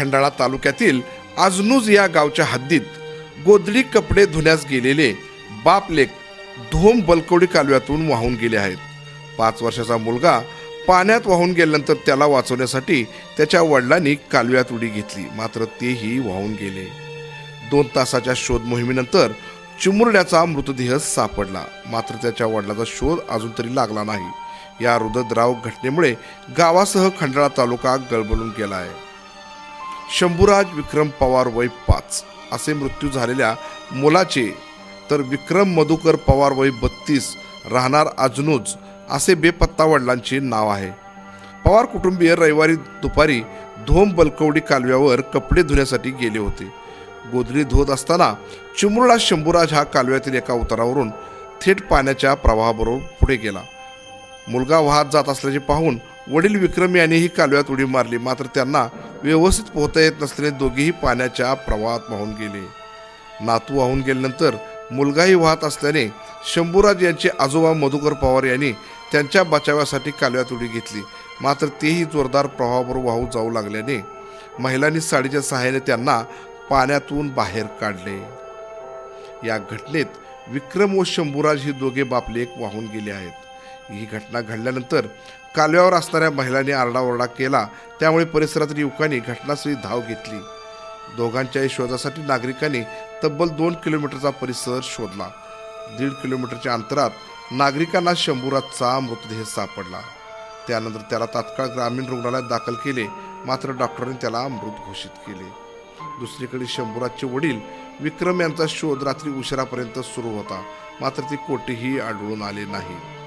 खंडाळा तालुक्यातील आजनूज या गावच्या हद्दीत गोदडी कपडे धुण्यास गेलेले बापलेक धोम बलकवडी कालव्यातून वाहून गेले आहेत. पाच वर्षाचा मुलगा पाण्यात वाहून गेल्यानंतर त्याला वाचवण्यासाठी त्याच्या वडिलांनी कालव्यात उडी घेतली मात्र तेही वाहून गेले. दोन तासाच्या शोध मोहिमेनंतर चिमुरड्याचा मृतदेह सापडला मात्र त्याच्या वडिलाचा शोध अजून तरी लागला नाही. या रुदद्राव घटनेमुळे गावासह खंडाळा तालुका गळबळून गेला आहे शंभूराज विक्रम पवार वय पाच असे मृत्यू झालेल्या मुलाचे तर विक्रम मधुकर पवार वय बत्तीस राहणार अजनूज असे बेपत्ता वडिलांचे नाव आहे. पवार कुटुंबीय रविवारी दुपारी धोम बलकवडी कालव्यावर कपडे धुण्यासाठी गेले होते. गोधडी धुवत असताना चिमुरडा शंभूराज हा कालव्यातील एका उतारावरून थेट पाण्याच्या प्रवाहाबरोबर पुढे गेला. मुलगा वाहत जात असल्याचे पाहून वडील विक्रम यांनीही कालव्यात उडी मारली. मात्र त्यांना व्यवस्थित पोहता येत नसल्याने दोघेही पाण्याच्या प्रवाहात वाहून गेले. नातू वाहून गेल्यानंतर मुलगाही वाहत असल्याने शंभूराज यांचे आजोबा मधुकर पवार यांनी त्यांच्या बचावासाठी कालव्यात उडी घेतली. मात्र तेही जोरदार प्रवाहावर वाहू जाऊ लागल्याने महिलांनी साडीच्या सहाय्याने त्यांना पाण्यातून बाहेर काढले. या घटनेत विक्रम व शंभूराज हे दोघे बापलेक वाहून गेले आहेत. ही घटना घडल्यानंतर कालव्यावर असणाऱ्या महिलांनी आरडाओरडा केला. त्यामुळे परिसरातील युवकांनी घटनास्थळी धाव घेतली. दोघांच्याही शोधासाठी नागरिकांनी तब्बल दोन किलोमीटरचा परिसर शोधला. दीड किलोमीटरच्या अंतरात नागरिकांना शंभूराजचा मृतदेह सापडला. त्यानंतर त्याला तात्काळ ग्रामीण रुग्णालयात दाखल केले. मात्र डॉक्टरांनी त्याला मृत घोषित केले. दुसरीकडे शंभूराजचे वडील विक्रम यांचा शोध रात्री उशिरापर्यंत सुरू होता. मात्र ते कोठेही आढळून आले नाही.